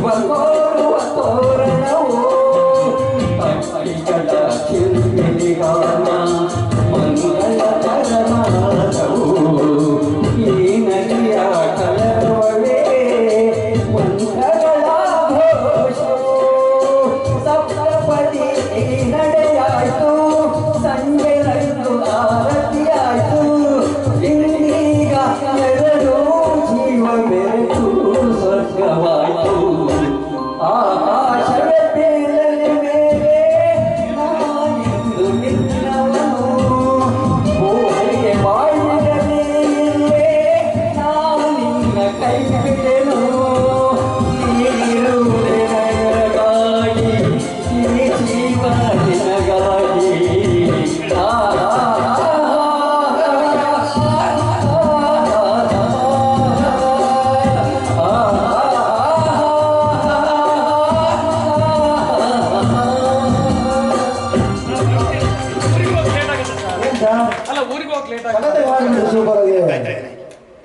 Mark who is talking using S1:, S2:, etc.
S1: One more.
S2: ಅಲ್ಲ ಊರಿಗೆ ಹೋಗಿ ಲೇಟ್
S3: ಆಗಿದೆ. ಸೂಪರ್ ಆಗಿದೆ